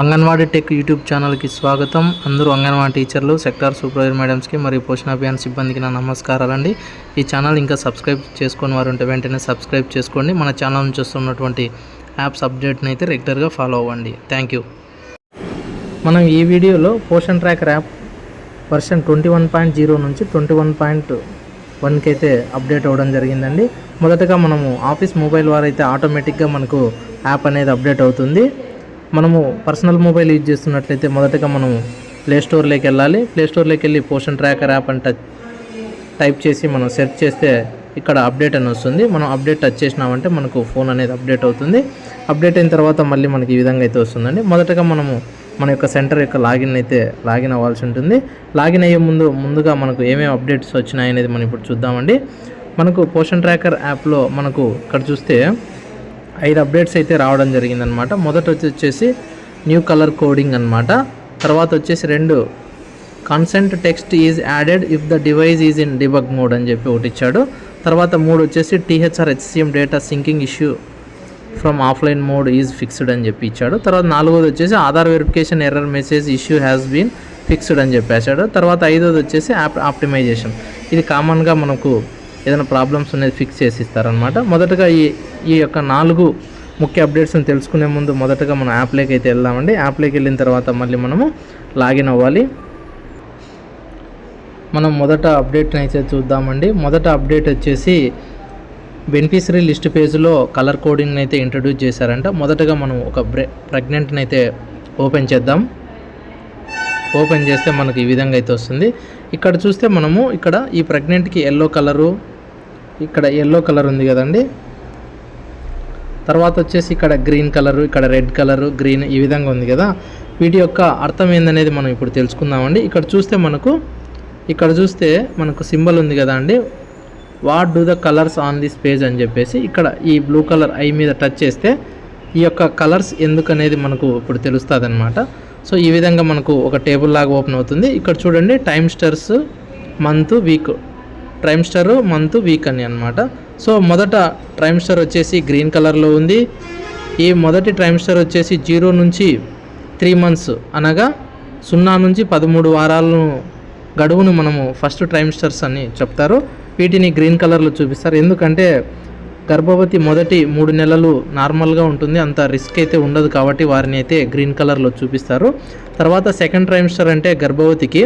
Anganwadi tech YouTube ఛానల్కి స్వాగతం. అందరూ అంగన్వాడీ టీచర్లు సెక్టార్ సూపర్వైజర్ మేడమ్స్కి మరియు పోషణ అభియాన్ సిబ్బందికి నా నమస్కారాలండి. ఈ ఛానల్ ఇంకా సబ్స్క్రైబ్ చేసుకుని వారు ఉంటే వెంటనే సబ్స్క్రైబ్ చేసుకోండి. మన ఛానల్ నుంచి వస్తున్నటువంటి యాప్స్ అప్డేట్ని అయితే రెగ్యులర్గా ఫాలో అవ్వండి. Thank you. మనం ఈ వీడియోలో Poshan tracker app version twenty one point zero నుంచి ట్వంటీ వన్ పాయింట్ వన్కి అయితే అప్డేట్ అవ్వడం జరిగిందండి. మొదటగా మనము ఆఫీస్ మొబైల్ వారైతే అయితే ఆటోమేటిక్గా మనకు యాప్ అనేది అప్డేట్ అవుతుంది. మనము పర్సనల్ మొబైల్ యూజ్ చేస్తున్నట్లయితే మొదటగా మనము ప్లే స్టోర్లోకి వెళ్ళాలి. ప్లేస్టోర్లోకి వెళ్ళి పోషన్ ట్రాకర్ యాప్ అని టచ్ టైప్ చేసి మనం సెర్చ్ చేస్తే ఇక్కడ అప్డేట్ అని వస్తుంది. మనం అప్డేట్ టచ్ చేసినామంటే మనకు ఫోన్ అనేది అప్డేట్ అవుతుంది. అప్డేట్ అయిన తర్వాత మళ్ళీ మనకి ఈ విధంగా అయితే వస్తుందండి. మొదటగా మనము మన యొక్క సెంటర్ యొక్క లాగిన్ అయితే లాగిన్ అవ్వాల్సి ఉంటుంది. లాగిన్ అయ్యే ముందు ముందుగా మనకు ఏమేమి అప్డేట్స్ వచ్చినాయి అనేది మనం ఇప్పుడు చూద్దామండి. మనకు పోషన్ ట్రాకర్ యాప్లో మనకు ఇక్కడ చూస్తే ఐదు అప్డేట్స్ అయితే రావడం జరిగిందనమాట మొదట వచ్చి- వచ్చేసి న్యూ కలర్ కోడింగ్ అన్నమాట. తర్వాత వచ్చేసి రెండు consent text is added if the device is in debug mode అని చెప్పి ఒకటి ఇచ్చాడు. తర్వాత మూడు వచ్చేసి THR HCM data syncing issue from offline mode is fixed అని చెప్పి ఇచ్చాడు. తర్వాత నాలుగోది వచ్చేసి Aadhaar verification error message issue has been fixed అని చెప్పేశాడు. తర్వాత ఐదోది వచ్చేసి యాప్ ఆప్టిమైజేషన్ ఇది కామన్గా మనకు ఏదైనా ప్రాబ్లమ్స్ అనేది ఫిక్స్ చేసి ఇస్తారనమాట మొదటగా ఈ ఈ యొక్క నాలుగు ముఖ్య అప్డేట్స్ని తెలుసుకునే ముందు మొదటగా మనం యాప్లోకి అయితే వెళ్దామండి. యాప్లోకి వెళ్ళిన తర్వాత మళ్ళీ మనము లాగిన్ అవ్వాలి. మనం మొదట అప్డేట్ని అయితే చూద్దామండి. మొదట అప్డేట్ వచ్చేసి బెనిఫిషరీ లిస్ట్ పేజ్లో కలర్ కోడింగ్ని అయితే ఇంట్రడ్యూస్ చేశారంట. మొదటగా మనం ఒక ప్రెగ్నెంట్ని అయితే ఓపెన్ చేద్దాం. ఓపెన్ చేస్తే మనకి ఈ విధంగా అయితే వస్తుంది. ఇక్కడ చూస్తే మనము ఇక్కడ ఈ ప్రెగ్నెంట్కి ఎల్లో కలరు ఇక్కడ ఎల్లో కలర్ ఉంది కదండి. తర్వాత వచ్చేసి ఇక్కడ గ్రీన్ కలరు ఇక్కడ రెడ్ కలరు గ్రీన్ ఈ విధంగా ఉంది కదా. వీటి యొక్క అర్థం ఏందనేది మనం ఇప్పుడు తెలుసుకుందామండి. ఇక్కడ చూస్తే మనకు ఇక్కడ చూస్తే మనకు సింబల్ ఉంది కదా అండి. What do the colours on this page అని చెప్పేసి ఇక్కడ ఈ బ్లూ కలర్ ఐ మీద టచ్ చేస్తే ఈ యొక్క కలర్స్ ఎందుకు అనేది మనకు ఇప్పుడు తెలుస్తుంది అనమాట సో ఈ విధంగా మనకు ఒక టేబుల్ లాగా ఓపెన్ అవుతుంది. ఇక్కడ చూడండి trimesters month week trimester month week అని అనమాట సో మొదట ట్రైమ్ స్టార్ వచ్చేసి గ్రీన్ కలర్లో ఉంది. ఈ మొదటి ట్రైమ్ స్టార్ వచ్చేసి జీరో నుంచి త్రీ మంత్స్ అనగా సున్నా నుంచి పదమూడు వారాలను గడువును మనము ఫస్ట్ ట్రైమ్ స్టార్స్ అని చెప్తారు. వీటిని గ్రీన్ కలర్లో చూపిస్తారు. ఎందుకంటే గర్భవతి మొదటి మూడు నెలలు నార్మల్గా ఉంటుంది. అంత రిస్క్ అయితే ఉండదు కాబట్టి వారిని అయితే గ్రీన్ కలర్లో చూపిస్తారు. తర్వాత సెకండ్ ట్రైమ్స్టర్ అంటే గర్భవతికి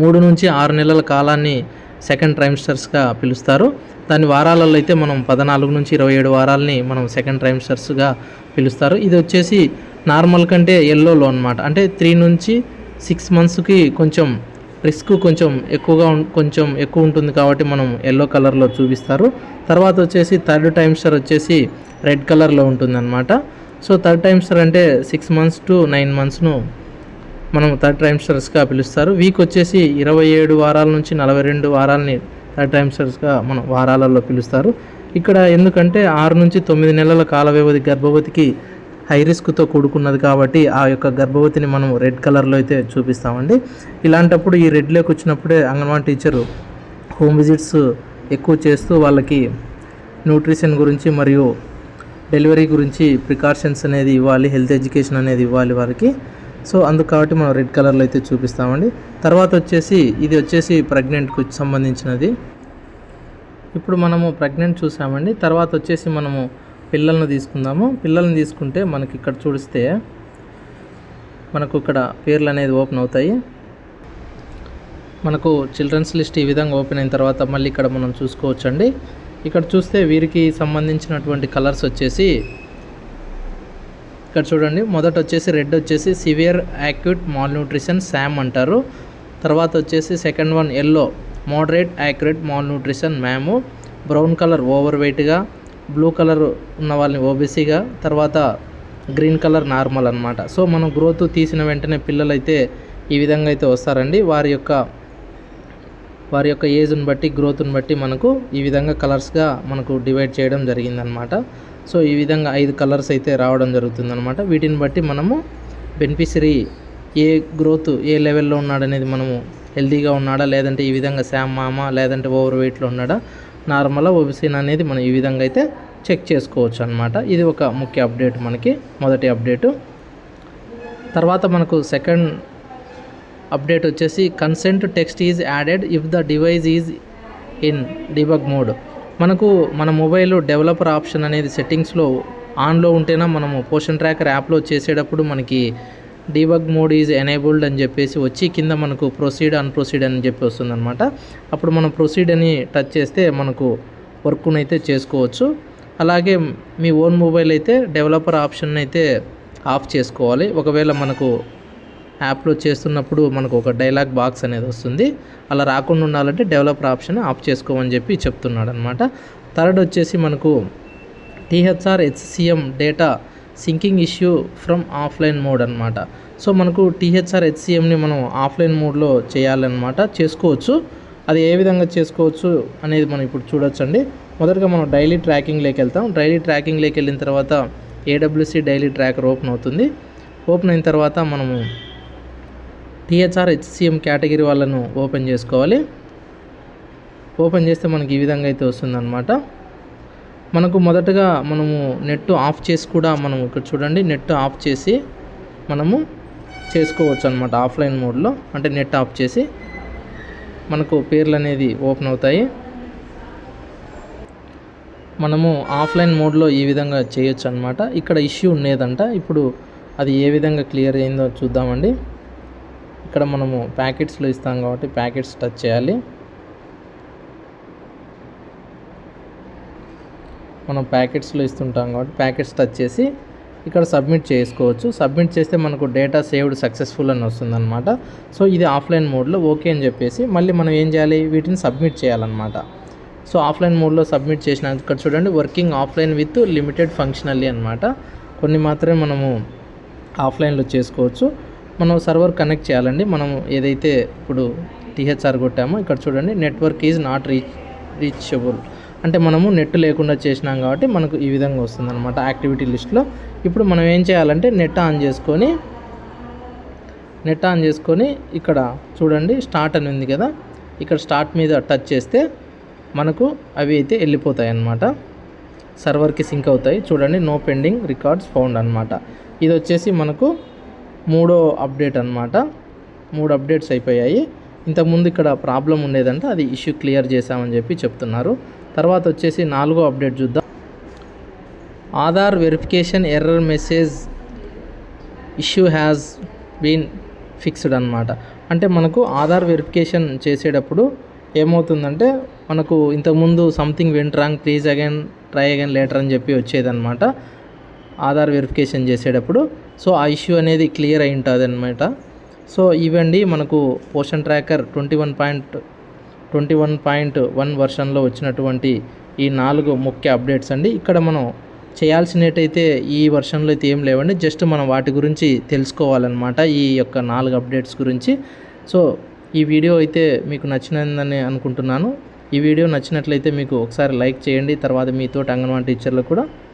మూడు నుంచి ఆరు నెలల కాలాన్ని సెకండ్ ట్రైమ్స్టర్స్గా పిలుస్తారు. దాని వారాలలో అయితే మనం పద్నాలుగు నుంచి ఇరవై ఏడు వారాలని మనం సెకండ్ ట్రైమ్స్టర్స్గా పిలుస్తారు. ఇది వచ్చేసి నార్మల్ కంటే ఎల్లోలో అనమాట అంటే త్రీ నుంచి సిక్స్ మంత్స్కి కొంచెం రిస్క్ కొంచెం ఎక్కువగా ఉం- కొంచెం ఎక్కువ ఉంటుంది కాబట్టి మనం ఎల్లో కలర్లో చూపిస్తారు. తర్వాత వచ్చేసి థర్డ్ టైమ్స్టర్ వచ్చేసి రెడ్ కలర్లో ఉంటుందన్నమాట. సో థర్డ్ టైమ్స్టర్ అంటే సిక్స్ మంత్స్ టు నైన్ మంత్స్ను మనం థర్డ్ ట్రైమ్స్టర్స్గా పిలుస్తారు. వీక్ వచ్చేసి ఇరవై ఏడు వారాల నుంచి నలభై రెండు వారాలని థర్డ్ ట్రైమ్స్టర్స్గా మనం వారాలలో పిలుస్తారు. ఇక్కడ ఎందుకంటే ఆరు నుంచి తొమ్మిది నెలల కాల వ్యవధి గర్భవతికి హై రిస్క్తో కూడుకున్నది కాబట్టి ఆ యొక్క గర్భవతిని మనం రెడ్ కలర్లో అయితే చూపిస్తామండి. ఇలాంటప్పుడు ఈ రెడ్లోకి వచ్చినప్పుడే అంగన్వాడీ టీచరు హోమ్ విజిట్స్ ఎక్కువ చేస్తూ వాళ్ళకి న్యూట్రిషన్ గురించి మరియు డెలివరీ గురించి ప్రికాషన్స్ అనేది ఇవ్వాలి హెల్త్ ఎడ్యుకేషన్ అనేది ఇవ్వాలి వారికి సో అందుకు కాబట్టి మనం రెడ్ కలర్లో అయితే చూపిస్తామండి. తర్వాత వచ్చేసి ఇది వచ్చేసి ప్రెగ్నెంట్కి సంబంధించినది. ఇప్పుడు మనము ప్రెగ్నెంట్ చూసామండి. తర్వాత వచ్చేసి మనము పిల్లలను తీసుకుందాము. పిల్లల్ని తీసుకుంటే మనకి ఇక్కడ చూస్తే మనకు ఇక్కడ పేర్లు అనేది ఓపెన్ అవుతాయి. మనకు చిల్డ్రన్స్ లిస్ట్ ఈ విధంగా ఓపెన్ అయిన తర్వాత మళ్ళీ ఇక్కడ మనం చూసుకోవచ్చండి. ఇక్కడ చూస్తే వీరికి సంబంధించినటువంటి కలర్స్ వచ్చేసి ఇక్కడ చూడండి మొదట వచ్చేసి రెడ్ వచ్చేసి severe acute malnutrition SAM అంటారు. తర్వాత వచ్చేసి second one yellow moderate accurate malnutrition MAM. Brown colour over వెయిట్గా బ్లూ కలర్ ఉన్న వాళ్ళని ఓబీసీగా తర్వాత గ్రీన్ కలర్ నార్మల్ అన్నమాట. సో మనం గ్రోత్ తీసిన వెంటనే పిల్లలైతే ఈ విధంగా అయితే వస్తారండి. వారి యొక్క వారి యొక్క ఏజ్ని బట్టి గ్రోత్ని బట్టి మనకు ఈ విధంగా కలర్స్గా మనకు డివైడ్ చేయడం జరిగిందనమాట సో ఈ విధంగా ఐదు కలర్స్ అయితే రావడం జరుగుతుందనమాట వీటిని బట్టి మనము బెనిఫిషరీ ఏ గ్రోత్ ఏ లెవెల్లో ఉన్నాడనేది మనము హెల్తీగా ఉన్నాడా లేదంటే ఈ విధంగా శామ్ మామ లేదంటే ఓవర్ వెయిట్లో ఉన్నాడా నార్మల్ ఓబిసిన్ అనేది మనం ఈ విధంగా అయితే చెక్ చేసుకోవచ్చు అనమాట ఇది ఒక ముఖ్య అప్డేట్ మనకి మొదటి అప్డేటు. తర్వాత మనకు సెకండ్ అప్డేట్ వచ్చేసి consent text is added if the device is in debug mode మనకు మన మొబైల్ డెవలపర్ ఆప్షన్ అనేది సెట్టింగ్స్లో ఆన్లో ఉంటేనా మనము పోషన్ ట్రాకర్ యాప్లో చేసేటప్పుడు మనకి డీబగ్ మోడ్ ఈజ్ ఎనేబుల్డ్ అని చెప్పేసి వచ్చి కింద మనకు ప్రొసీడ్ అన్ప్రొసీడ్ అని చెప్పి వస్తుందన్నమాట. అప్పుడు మనం ప్రొసీడ్ అని టచ్ చేస్తే మనకు వర్క్ను అయితే చేసుకోవచ్చు. అలాగే మీ ఓన్ మొబైల్ అయితే డెవలపర్ ఆప్షన్ అయితే ఆఫ్ చేసుకోవాలి. ఒకవేళ మనకు యాప్లో చేస్తున్నప్పుడు మనకు ఒక డైలాగ్ బాక్స్ అనేది వస్తుంది. అలా రాకుండా ఉండాలంటే డెవలపర్ ఆప్షన్ ఆఫ్ చేసుకోమని చెప్పి చెప్తున్నాడు అనమాట థర్డ్ వచ్చేసి మనకు THR HCM data syncing issue from offline mode అనమాట సో మనకు టీహెచ్ఆర్ హెచ్సిఎంని మనం ఆఫ్లైన్ మోడ్లో చేయాలన్నమాట. చేసుకోవచ్చు. అది ఏ విధంగా చేసుకోవచ్చు అనేది మనం ఇప్పుడు చూడొచ్చండి. మొదటగా మనం డైలీ ట్రాకింగ్లోకి వెళ్తాం. డైలీ ట్రాకింగ్లోకి వెళ్ళిన తర్వాత ఏడబ్ల్యూసి డైలీ ట్రాకర్ ఓపెన్ అవుతుంది. ఓపెన్ అయిన తర్వాత మనము టీహెచ్ఆర్ హెచ్సిఎం కేటగిరీ వాళ్ళను ఓపెన్ చేసుకోవాలి. ఓపెన్ చేస్తే మనకి ఈ విధంగా అయితే వస్తుందన్నమాట. మనకు మొదటగా మనము నెట్ ఆఫ్ చేసి కూడా మనం ఇక్కడ చూడండి నెట్ ఆఫ్ చేసి మనము చేసుకోవచ్చు అనమాట ఆఫ్లైన్ మోడ్లో. అంటే నెట్ ఆఫ్ చేసి మనకు పేర్లు అనేది ఓపెన్ అవుతాయి. మనము ఆఫ్లైన్ మోడ్లో ఈ విధంగా చేయొచ్చు అనమాట ఇక్కడ ఇష్యూ ఉండేదంట. ఇప్పుడు అది ఏ విధంగా క్లియర్ అయిందో చూద్దామండి. ఇక్కడ మనము ప్యాకెట్స్లో ఇస్తాం కాబట్టి ప్యాకెట్స్ టచ్ చేయాలి. మనం ప్యాకెట్స్లో ఇస్తుంటాం కాబట్టి ప్యాకెట్స్ టచ్ చేసి ఇక్కడ సబ్మిట్ చేసుకోవచ్చు. సబ్మిట్ చేస్తే మనకు డేటా సేవ్డ్ సక్సెస్ఫుల్ అని వస్తుందన్నమాట. సో ఇది ఆఫ్లైన్ మోడ్లో ఓకే అని చెప్పేసి మళ్ళీ మనం ఏం చేయాలి? వీటిని సబ్మిట్ చేయాలన్నమాట. సో ఆఫ్లైన్ మోడ్లో సబ్మిట్ చేసిన ఇక్కడ చూడండి working offline with limited functionally అనమాట కొన్ని మాత్రమే మనము ఆఫ్లైన్లో చేసుకోవచ్చు. మనం సర్వర్ కనెక్ట్ చేయాలండి. మనం ఏదైతే ఇప్పుడు టీహెచ్ఆర్ కొట్టామో ఇక్కడ చూడండి network is not reach reachable అంటే మనము నెట్ లేకుండా చేసినాం కాబట్టి మనకు ఈ విధంగా వస్తుంది అనమాట యాక్టివిటీ లిస్ట్లో ఇప్పుడు మనం ఏం చేయాలంటే నెట్ ఆన్ చేసుకొని నెట్ ఆన్ చేసుకొని ఇక్కడ చూడండి స్టార్ట్ అని ఉంది కదా. ఇక్కడ స్టార్ట్ మీద టచ్ చేస్తే మనకు అవి అయితే వెళ్ళిపోతాయి అన్నమాట సర్వర్కి సింక్ అవుతాయి. చూడండి నో పెండింగ్ రికార్డ్స్ ఫౌండ్ అనమాట ఇది వచ్చేసి మనకు మూడో అప్డేట్ అనమాట మూడు అప్డేట్స్ అయిపోయాయి. ఇంతకుముందు ఇక్కడ ప్రాబ్లం ఉండేదంటే అది ఇష్యూ క్లియర్ చేశామని చెప్పి చెప్తున్నారు. తర్వాత వచ్చేసి నాలుగో అప్డేట్ చూద్దాం. Aadhaar verification error message issue has been fixed అనమాట అంటే మనకు ఆధార్ వెరిఫికేషన్ చేసేటప్పుడు ఏమవుతుందంటే మనకు ఇంతకుముందు something went wrong please again try again later అని చెప్పి వచ్చేదన్నమాట. ఆధార్ వెరిఫికేషన్ చేసేటప్పుడు సో ఆ ఇష్యూ అనేది క్లియర్ అయి ఉంటుంది అనమాట సో ఇవండి మనకు Poshan tracker twenty one point twenty one point one వర్షన్లో వచ్చినటువంటి ఈ నాలుగు ముఖ్య అప్డేట్స్ అండి. ఇక్కడ మనం చేయాల్సినట్టయితే ఈ వర్షన్లో అయితే ఏం లేవండి. జస్ట్ మనం వాటి గురించి తెలుసుకోవాలన్నమాట ఈ యొక్క నాలుగు అప్డేట్స్ గురించి. సో ఈ వీడియో అయితే మీకు నచ్చినదని అనుకుంటున్నాను. ఈ వీడియో నచ్చినట్లయితే మీకు ఒకసారి లైక్ చేయండి. తర్వాత మీతో అంగన్వాడీ టీచర్లకు కూడా